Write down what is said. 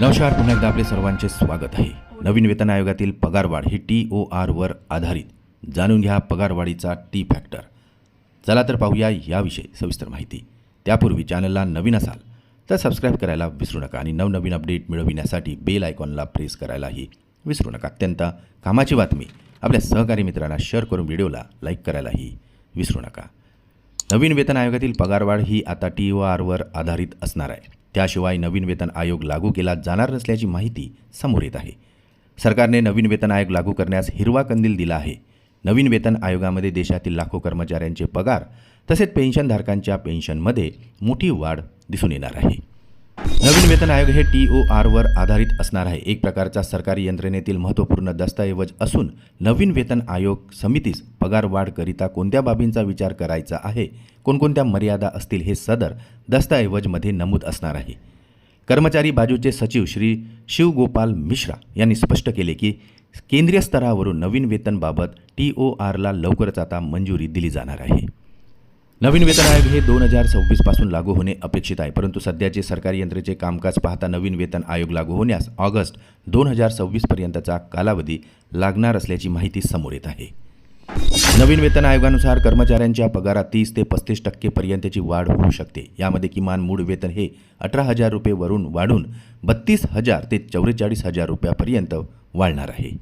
नमस्कार पुन्हा एकदा आपले सर्वांचे स्वागत आहे. नवीन वेतन आयोगातील पगारवाढ ही टी ओ आरवर आधारित. जाणून घ्या पगारवाढीचा टी फॅक्टर. चला तर पाहूया याविषयी सविस्तर माहिती. त्यापूर्वी चॅनलला नवीन असाल तर सबस्क्राईब करायला विसरू नका आणि नवनवीन अपडेट मिळविण्यासाठी बेल आयकॉनला प्रेस करायलाही विसरू नका. अत्यंत कामाची बातमी आपल्या सहकारी मित्रांना शेअर करून व्हिडिओला लाईक करायलाही विसरू नका. नवीन वेतन आयोगातील पगारवाढ ही आता टी ओ आरवर आधारित असणार आहे. त्याशिवाय नवीन वेतन आयोग लागू केला जाणार नसल्याची माहिती समोर येत आहे. सरकारने नवीन वेतन आयोग लागू करण्यास हिरवा कंदील दिला आहे. नवीन वेतन आयोगामध्ये देशातील लाखो कर्मचाऱ्यांचे पगार तसेच पेन्शनधारकांच्या पेन्शनमध्ये मोठी वाढ दिसून येणार आहे. नवीन वेतन आयोग हे टी ओ आरवर आधारित असणार आहे. एक प्रकारचा सरकारी यंत्रणेतील महत्त्वपूर्ण दस्तऐवज असून नवीन वेतन आयोग समितीस पगार वाढकरिता कोणत्या बाबींचा विचार करायचा आहे कोणकोणत्या मर्यादा असतील हे सदर दस्तऐवजमध्ये नमूद असणार आहे. कर्मचारी बाजूचे सचिव श्री शिवगोपाल मिश्रा यांनी स्पष्ट केले की केंद्रीय स्तरावरून नवीन वेतनबाबत टी ओ आरला लवकरच आता मंजुरी दिली जाणार आहे. नवीन वेतन आयोग हे दोन हजार सव्वीसपासून लागू होणे अपेक्षित आहे परंतु सध्याचे सरकारी यंत्रेचे कामकाज पाहता नवीन वेतन आयोग लागू होण्यास ऑगस्ट दोन हजार सव्वीसपर्यंतचा कालावधी लागणार असल्याची माहिती समोर येत आहे. नवीन वेतन आयोगानुसार कर्मचाऱ्यांच्या पगारात तीस ते पस्तीस टक्केपर्यंतची वाढ होऊ शकते. यामध्ये किमान मूळ वेतन हे अठरा हजार रुपये वरून वाढून बत्तीस हजार ते चौवेचाळीस हजार रुपयापर्यंत वाढणार आहे.